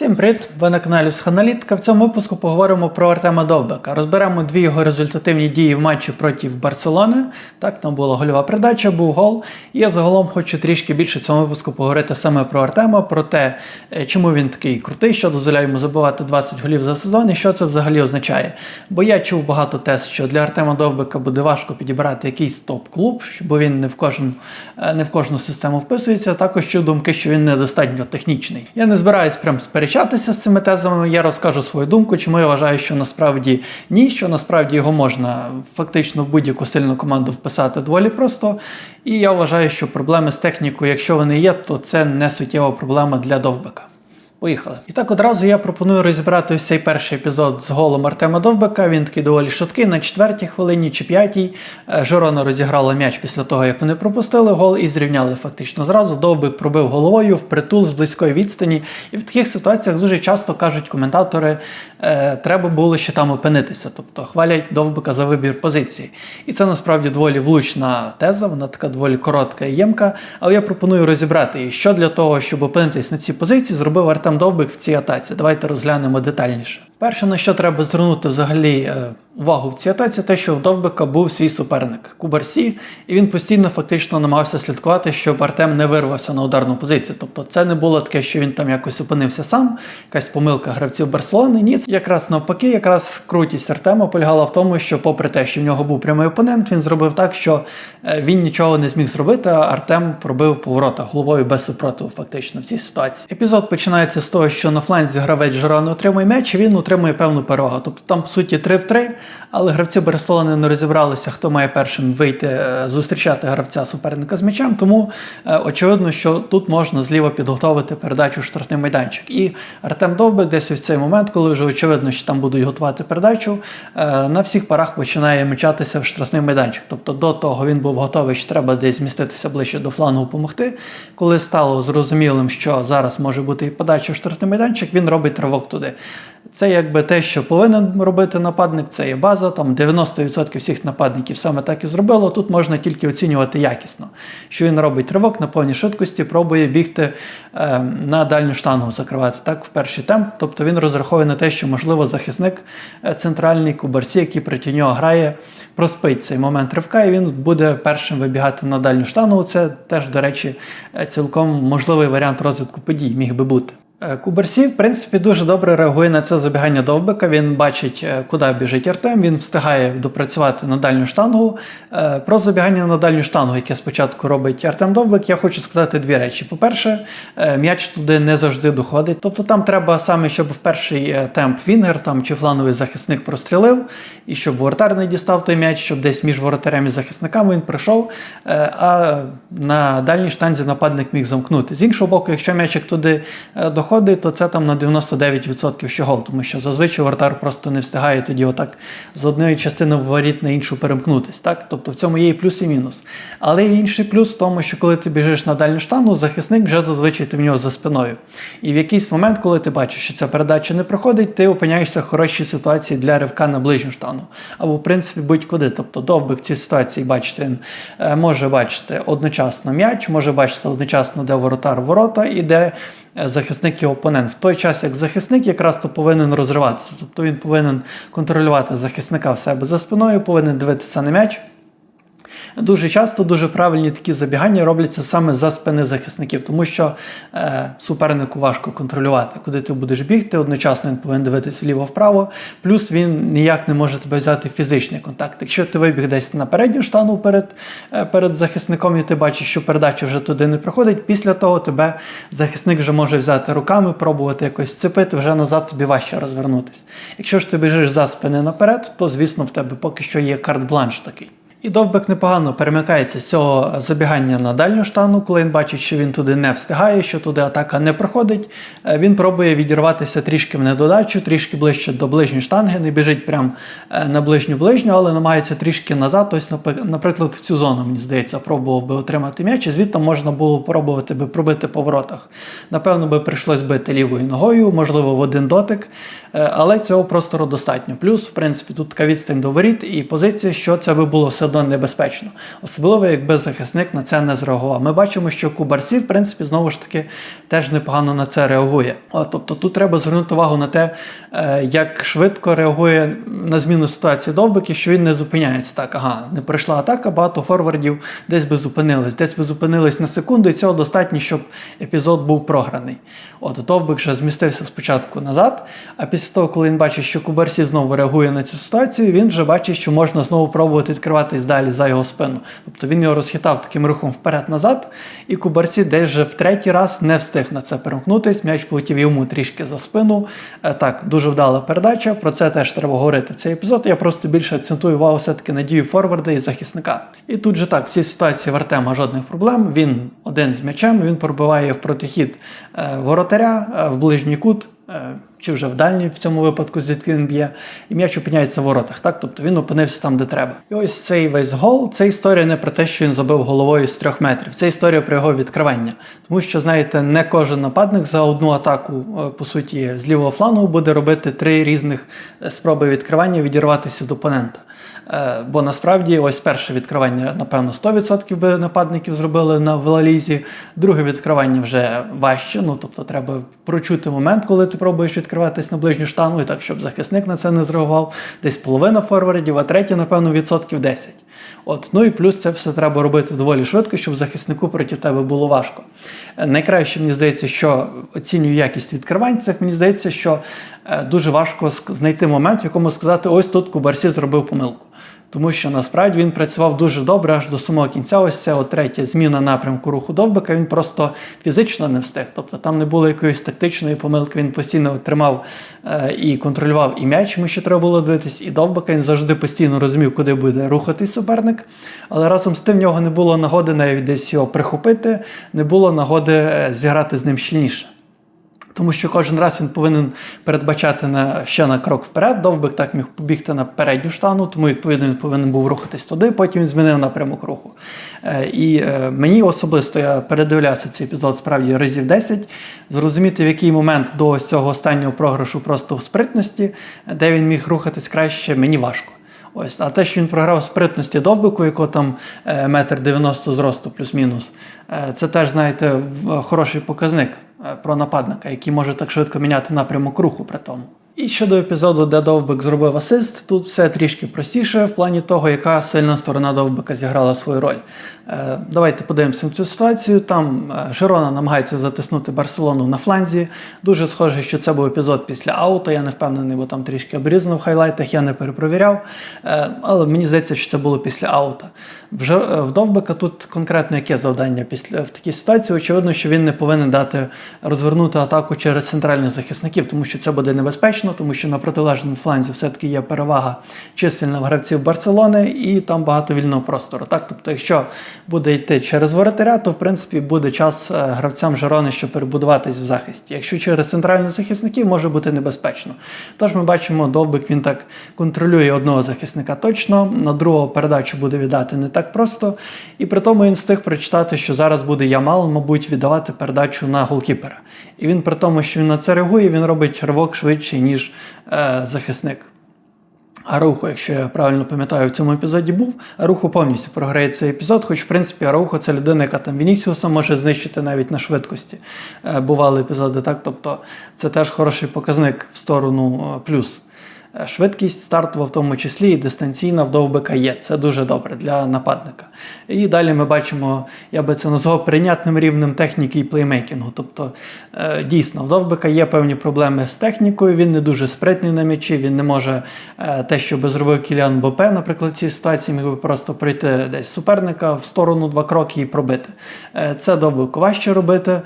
Всім привіт! Ви на каналі Сханалітика. В цьому випуску поговоримо про Артема Довбека. Розберемо дві його результативні дії в матчі проти Барселони. Так, там була гольова передача, був гол. І я загалом хочу трішки більше в цьому випуску поговорити саме про Артема, про те, е, чому він такий крутий, що дозволяє йому забивати 20 голів за сезон і що це взагалі означає. Бо я чув багато тез, що для Артема Довбека буде важко підібрати якийсь топ-клуб, бо він не в кожен, е, не в кожну систему вписується. Також чув думки, що він недостатньо технічний. Я не збираюсь прям з цими тезами. Я розкажу свою думку, чому я вважаю, що насправді ні, що насправді його можна фактично в будь-яку сильну команду вписати доволі просто. І я вважаю, що проблеми з технікою, якщо вони є, то це не суттєва проблема для Довбека. Поїхали. І так одразу я пропоную розібрати ось цей перший епізод з голом Артема Довбека. Він такий доволі швидкий на четвертій хвилині чи п'ятій. Е, Жорона розіграла м'яч після того, як вони пропустили гол і зрівняли фактично зразу. Довбек пробив головою в притул з близької відстані. І в таких ситуаціях дуже часто кажуть коментатори, е, треба було ще там опинитися. Тобто хвалять Довбека за вибір позиції. І це насправді доволі влучна теза, вона така доволі коротка і ємка. Але я пропоную розібрати що для того, щоб опинитись на цій позиції, зробив Артем Довбик в цій атаці. Давайте розглянемо детальніше. Перше, на що треба звернути взагалі е, увагу в цій атаці, те, що в Довбика був свій суперник Кубарсі, і він постійно фактично намагався слідкувати, щоб Артем не вирвався на ударну позицію. Тобто це не було таке, що він там якось опинився сам, якась помилка гравців Барселони. Ні, якраз навпаки, якраз крутість Артема полягала в тому, що, попри те, що в нього був прямий опонент, він зробив так, що е, він нічого не зміг зробити. а Артем пробив по воротах головою без супротиву, фактично в цій ситуації. Епізод починається з того, що на фланзі гравець Жирона отримує м'яч, він отримує певну перевагу. Тобто там, по суті, 3 в 3, але гравці Барселони не розібралися, хто має першим вийти е, зустрічати гравця суперника з м'ячем. Тому е, очевидно, що тут можна зліва підготовити передачу в штрафний майданчик. І Артем Довбик десь ось цей момент, коли вже очевидно, що там будуть готувати передачу, е, на всіх парах починає мчатися в штрафний майданчик. Тобто до того він був готовий, що треба десь зміститися ближче до флангу допомогти. Коли стало зрозумілим, що зараз може бути і подача в штрафний майданчик, він робить тривок туди. Це якби те, що повинен робити нападник, це є база. Там 90% всіх нападників саме так і зробило. Тут можна тільки оцінювати якісно, що він робить ривок на повній швидкості, пробує бігти е, на дальню штангу, закривати так в перший темп. Тобто він розраховує на те, що можливо захисник е, центральний кубарсі, який проти нього грає, проспить цей момент ривка, і він буде першим вибігати на дальню штангу. Це теж, до речі, е, цілком можливий варіант розвитку подій міг би бути. Е, Куберсі, в принципі, дуже добре реагує на це забігання довбика. Він бачить, е, куди біжить Артем, він встигає допрацювати на дальню штангу. Е, Про забігання на дальню штангу, яке спочатку робить Артем Довбик, я хочу сказати дві речі. По-перше, м'яч туди не завжди доходить. Тобто там треба саме, щоб в перший темп Вінгер там, чи флановий захисник прострілив, і щоб воротар не дістав той м'яч, щоб десь між воротарем і захисниками він прийшов, а на дальній штанзі нападник міг замкнути. З іншого боку, якщо м'ячик туди е, доходить, то це там на 99% що гол, тому що зазвичай вратар просто не встигає тоді отак з одної частини воріт на іншу перемкнутись. Так? Тобто в цьому є і плюс, і мінус. Але інший плюс в тому, що коли ти біжиш на дальню штангу, захисник вже зазвичай ти в нього за спиною. І в якийсь момент, коли ти бачиш, що ця передача не проходить, ти опиняєшся в хорошій ситуації для ривка на ближню штангу. Або, в принципі, будь-куди. Тобто довбик в цій ситуації, бачите, він е, може бачити одночасно м'яч, може бачити одночасно, де воротар ворота і де захисник і опонент. В той час, як захисник якраз то повинен розриватися. Тобто він повинен контролювати захисника в себе за спиною, повинен дивитися на м'яч. Дуже часто дуже правильні такі забігання робляться саме за спини захисників, тому що е, супернику важко контролювати, куди ти будеш бігти. Одночасно він повинен дивитися вліво-вправо. Плюс він ніяк не може тебе взяти фізичний контакт. Якщо ти вибіг десь на передню штангу перед, е, перед захисником, і ти бачиш, що передача вже туди не проходить, після того тебе захисник вже може взяти руками, пробувати якось цепити, вже назад тобі важче розвернутися. Якщо ж ти біжиш за спини наперед, то звісно в тебе поки що є карт-бланш такий. І довбик непогано перемикається з цього забігання на дальню штангу, коли він бачить, що він туди не встигає, що туди атака не проходить. Е, Він пробує відірватися трішки в недодачу, трішки ближче до ближньої штанги, не біжить прямо на ближню ближню, але намагається трішки назад. Ось, наприклад, в цю зону, мені здається, пробував би отримати м'яч, і звідти можна було пробувати би пробити по воротах. Напевно, би прийшлось бити лівою ногою, можливо, в один дотик, е, але цього простору достатньо. Плюс, в принципі, тут така відстань до воріт і позиція, що це би було все одно небезпечно. Особливо, якби захисник на це не зреагував. Ми бачимо, що Кубарсі, в принципі, знову ж таки, теж непогано на це реагує. Тобто тут треба звернути увагу на те, е, як швидко реагує на зміну ситуації довбики, що він не зупиняється так. Ага, не пройшла атака, багато форвардів десь би зупинились, десь би зупинились на секунду, і цього достатньо, щоб епізод був програний. От довбик вже змістився спочатку назад, а після того, коли він бачить, що Кубарсі знову реагує на цю ситуацію, він вже бачить, що можна знову пробувати відкриватись далі за його спину. Тобто він його розхитав таким рухом вперед-назад, і Кубарсі десь вже в третій раз не встиг на це перемкнутись. М'яч полетів йому трішки за спину. Е, Так, дуже вдала передача. Про це теж треба говорити. Цей епізод. Я просто більше акцентую увагу все-таки на дію форварда і захисника. І тут же так, в цій ситуації в Артема жодних проблем. Він один з м'ячем, він пробиває в протихід е, воротаря е, в ближній кут. Е, Чи вже в дальній в цьому випадку, звідки він б'є, і м'яч опиняється в воротах. Так? Тобто він опинився там, де треба. І ось цей весь гол це історія не про те, що він забив головою з трьох метрів. Це історія про його відкривання. Тому що, знаєте, не кожен нападник за одну атаку, е, по суті, з лівого флангу буде робити три різних е, спроби відкривання, відірватися від опонента. Е, Бо насправді ось перше відкривання, напевно, 100% би нападників зробили на велалізі. Друге відкривання вже важче. Ну тобто треба прочути момент, коли ти пробуєш відкриватись на ближню штангу, і так, щоб захисник на це не зреагував. Десь половина форвардів, а третє, напевно, відсотків 10. От, ну і плюс це все треба робити доволі швидко, щоб захиснику проти тебе було важко. Найкраще мені здається, що оцінюю якість відкривань. Це мені здається, що дуже важко знайти момент, в якому сказати, ось тут Кубарсі зробив помилку. Тому що насправді він працював дуже добре аж до самого кінця. Ось ця от третя зміна напрямку руху довбика. Він просто фізично не встиг. Тобто там не було якоїсь тактичної помилки. Він постійно тримав е, і контролював і м'яч, йому ще треба було дивитись, і довбика. Він завжди постійно розумів, куди буде рухатись суперник. Але разом з тим в нього не було нагоди навіть десь його прихопити, не було нагоди е, зіграти з ним щільніше. Тому що кожен раз він повинен передбачати на ще на крок вперед. Довбик так міг побігти на передню штану, тому відповідно він повинен був рухатись туди. Потім він змінив напрямок руху. Е, і е, мені особисто я передивлявся цей епізод справді разів 10. Зрозуміти, в який момент до ось цього останнього програшу просто в спритності, де він міг рухатись краще, мені важко. Ось, а те, що він програв спритності довбику, якого там е, метр 90 зросту плюс-мінус, це теж, знаєте, хороший показник про нападника, який може так швидко міняти напрямок руху при тому. І щодо епізоду, де Довбик зробив асист, тут все трішки простіше в плані того, яка сильна сторона Довбика зіграла свою роль. Е, давайте подивимося цю ситуацію. Там е, Жирона намагається затиснути Барселону на фланзі. Дуже схоже, що це був епізод після аута. Я не впевнений, бо там трішки обрізано в хайлайтах, я не перепровіряв. Е, але мені здається, що це було після аута. В Довбика тут конкретно яке завдання після в такій ситуації? Очевидно, що він не повинен дати розвернути атаку через центральних захисників, тому що це буде небезпечно, тому що на протилежному фланзі все-таки є перевага чисельна в гравців Барселони, і там багато вільного простору. Так, тобто, якщо буде йти через воротаря, то в принципі буде час е, гравцям Жерони, щоб перебудуватись в захисті. Якщо через центральних захисників може бути небезпечно. Тож ми бачимо, довбик він так контролює одного захисника точно, на другого передачу буде віддати не так просто. І при тому він встиг прочитати, що зараз буде Ямал, мабуть, віддавати передачу на голкіпера. І він при тому, що він на це реагує, він робить ривок швидше, ніж е, захисник. Арухо, якщо я правильно пам'ятаю, в цьому епізоді був. Арухо повністю програє цей епізод, хоч в принципі Арухо це людина, яка там Вінісіуса може знищити навіть на швидкості. Е, Бували епізоди, так? Тобто це теж хороший показник в сторону е, плюс. Е, Швидкість стартова в тому числі і дистанційна в довбика є. Це дуже добре для нападника. І далі ми бачимо, я би це назвав прийнятним рівнем техніки і плеймейкінгу. Тобто, е, дійсно, в довбика є певні проблеми з технікою, він не дуже спритний на м'ячі, він не може е, те, що би зробив Кіліан Бопе, наприклад, в цій ситуації міг би просто пройти десь суперника в сторону два кроки і пробити. Це довбику важче робити,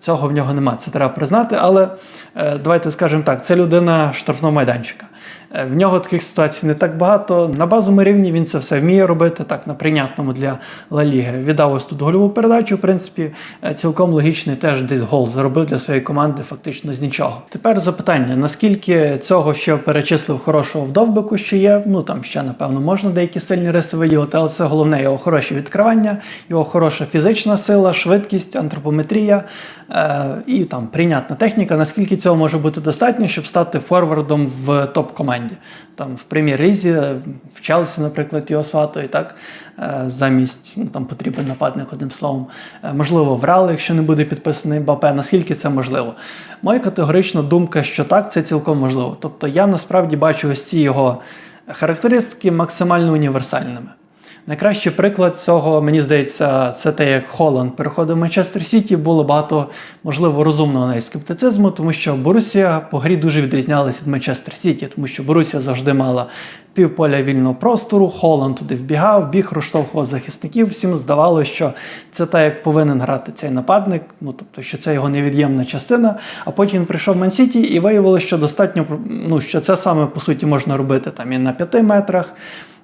цього в нього немає, це треба признати, але давайте скажемо так, це людина штрафного майданчика. Е, В нього таких ситуацій не так багато. На базовому рівні він це все вміє робити, так на прийнятному для Ла Ліги. Віддав ось тут гольову передачу. В принципі, е, цілком логічний теж десь гол заробив для своєї команди фактично з нічого. Тепер запитання: наскільки цього, що перечислив хорошого в довбику, що є? Ну там ще напевно можна деякі сильні риси виділити, але це головне його хороші відкривання, його хороша фізична сила, швидкість, антропометрія е, і там прийнятна техніка. Наскільки цього може бути достатньо, щоб стати форвардом в топ топ-команді. Там в прем'єр-лізі, в Челсі, наприклад, його сватої, так е, замість ну, там потрібен нападник, одним словом. Е, Можливо, в Реал, якщо не буде підписаний Бапе. наскільки це можливо? Моя категорична думка, що так, це цілком можливо. Тобто я насправді бачу ось ці його характеристики максимально універсальними. Найкращий приклад цього, мені здається, це те, як Холланд переходив в Манчестер Сіті. Було багато, можливо, розумного навіть скептицизму, тому що Борусія по грі дуже відрізнялася від Манчестер Сіті, тому що Борусія завжди мала півполя вільного простору, Холланд туди вбігав, біг, розштовхував захисників. Всім здавалося, що це так, як повинен грати цей нападник, ну тобто, що це його невід'ємна частина. А потім він прийшов в Ман-Сіті і виявилося, що достатньо ну, що це саме по суті можна робити там і на п'яти метрах.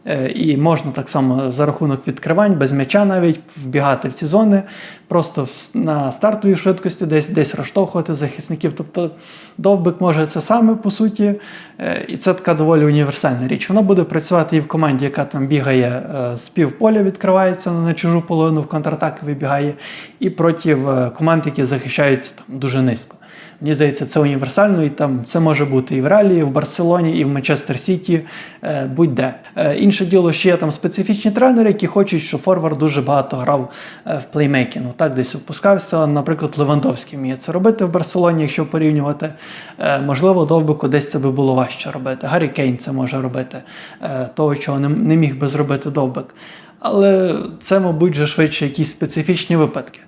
Е, І можна так само за рахунок відкривань, без м'яча навіть вбігати в ці зони, просто на стартовій швидкості десь десь розштовхувати захисників. Тобто довбик може це саме по суті, Е, і це така доволі універсальна річ. Вона буде працювати і в команді, яка там бігає е, з півполя, відкривається на чужу половину в контратаки вибігає, і проти команд, які захищаються там дуже низько. Мені здається, це універсально, і там це може бути і в Реалі, і в Барселоні, і в Манчестер Сіті, е, будь-де. Е, Інше діло, що є там специфічні тренери, які хочуть, щоб форвард дуже багато грав е, в плеймейкінгу. Так десь опускався. Наприклад, Левандовський вміє це робити в Барселоні, якщо порівнювати. Можливо, довбику десь це би було важче робити. Гаррі Кейн це може робити, того, чого не міг би зробити довбик. Але це, мабуть, вже швидше якісь специфічні випадки.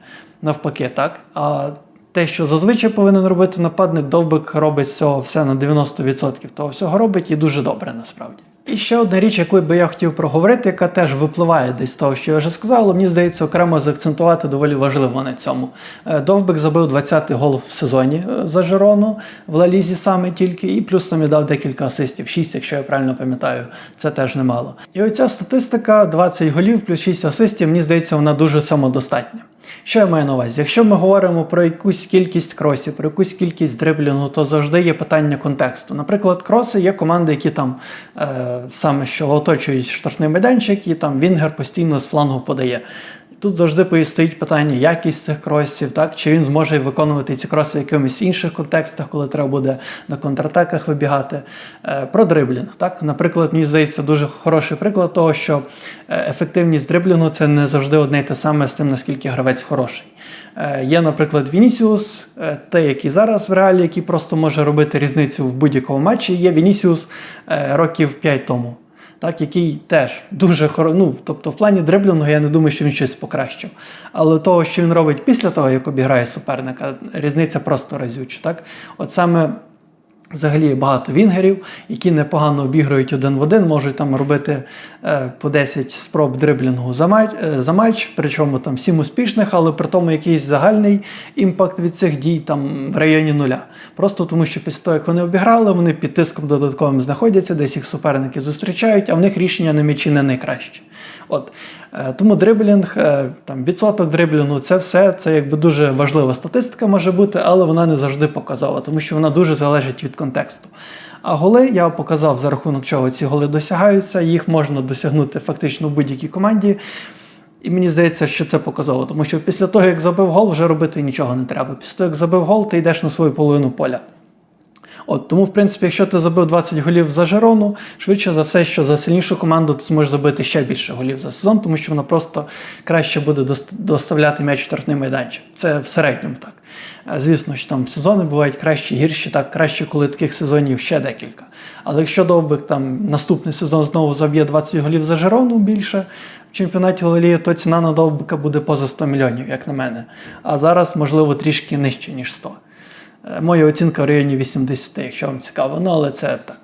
Навпаки, так. А те, що зазвичай повинен робити нападник, довбик робить цього все на 90% того всього робить і дуже добре насправді. І ще одна річ, яку би я хотів проговорити, яка теж випливає десь з того, що я вже сказав, але мені здається, окремо заакцентувати доволі важливо на цьому. Е, Довбик забив 20-й гол в сезоні е, за Жерону в Лалізі саме тільки, і плюс там дав декілька асистів, 6, якщо я правильно пам'ятаю, це теж немало. І оця статистика 20 голів плюс 6 асистів, мені здається, вона дуже самодостатня. Що я маю на увазі? Якщо ми говоримо про якусь кількість кросів, про якусь кількість дриблінгу, то завжди є питання контексту. Наприклад, кроси є команди, які там е, саме що оточують штрафний майданчик, і там Вінгер постійно з флангу подає. Тут завжди стоїть питання якість цих кросів, так чи він зможе виконувати ці кроси в якимось інших контекстах, коли треба буде на контратаках вибігати. Е, Про дриблінг. Так, наприклад, мені здається, дуже хороший приклад того, що е, ефективність дриблінгу це не завжди одне й те саме з тим, наскільки гравець хороший. Е, Є, наприклад, Вінісіус, е, той, який зараз в реалі, який просто може робити різницю в будь-якому матчі. Є Вінісіус років 5 тому так, який теж дуже хоро... ну, тобто в плані дриблінгу я не думаю, що він щось покращив. Але того, що він робить після того, як обіграє суперника, різниця просто разюча. Так? От саме Взагалі багато вінгерів, які непогано обіграють один в один, можуть там робити е, по 10 спроб дриблінгу за матч, е, за матч, причому там 7 успішних, але при тому якийсь загальний імпакт від цих дій там в районі нуля. Просто тому, що після того, як вони обіграли, вони під тиском додатковим знаходяться, десь їх суперники зустрічають, а в них рішення на м'ячі не найкраще. От. Е, Тому дриблінг, е, там, відсоток дриблінгу, це все це якби дуже важлива статистика може бути, але вона не завжди показова, тому що вона дуже залежить від контексту. А голи я показав за рахунок чого ці голи досягаються, їх можна досягнути фактично в будь-якій команді. І мені здається, що це показово, тому що після того, як забив гол, вже робити нічого не треба. Після того, як забив гол, ти йдеш на свою половину поля. От тому, в принципі, якщо ти забив 20 голів за Жерону, швидше за все, що за сильнішу команду ти зможеш забити ще більше голів за сезон, тому що вона просто краще буде доставляти м'яч в штрафний майданчик. Це в середньому так. Е, Звісно, що там сезони бувають кращі, гірші, так краще, коли таких сезонів ще декілька. Але якщо довбик там наступний сезон знову заб'є 20 голів за Жерону більше в чемпіонаті Галилії, то ціна на довбика буде поза 100 мільйонів, як на мене. А зараз, можливо, трішки нижче, ніж 100. Е, Моя оцінка в районі 80, якщо вам цікаво. Ну, але це так.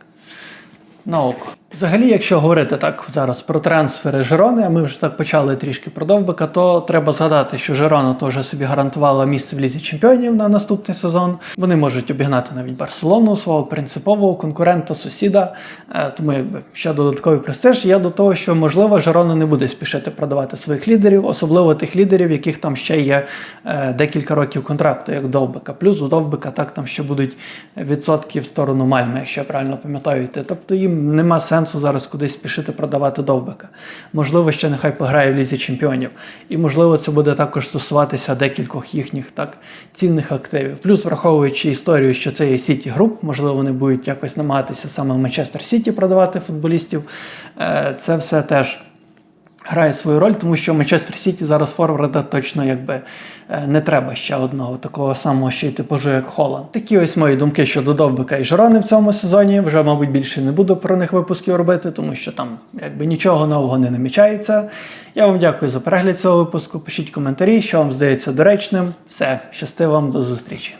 На око. Взагалі, якщо говорити так зараз про трансфери Жерони, а ми вже так почали трішки про Довбика, то треба згадати, що Жерона теж собі гарантувала місце в лізі чемпіонів на наступний сезон. Вони можуть обігнати навіть Барселону, свого принципового конкурента, сусіда. Е, Тому якби ще додатковий престиж. Я до того, що можливо Жерона не буде спішити продавати своїх лідерів, особливо тих лідерів, яких там ще є е, декілька років контракту, як Довбика. Плюс у Довбика так там ще будуть відсотки в сторону Мальми, якщо я правильно пам'ятаю. Тобто їм нема сенсу сенсу зараз кудись спішити продавати довбика. Можливо, ще нехай пограє в лізі чемпіонів. І можливо, це буде також стосуватися декількох їхніх так цінних активів. Плюс, враховуючи історію, що це є Сіті груп, можливо, вони будуть якось намагатися саме в Манчестер Сіті продавати футболістів. Е, Це все теж грає свою роль, тому що Манчестер Сіті зараз форварда точно якби е, не треба ще одного такого самого ще й типажу, як Холланд. Такі ось мої думки щодо Довбика і Жорони в цьому сезоні. Вже, мабуть, більше не буду про них випусків робити, тому що там якби нічого нового не намічається. Я вам дякую за перегляд цього випуску. Пишіть коментарі, що вам здається доречним. Все, щасти вам, до зустрічі.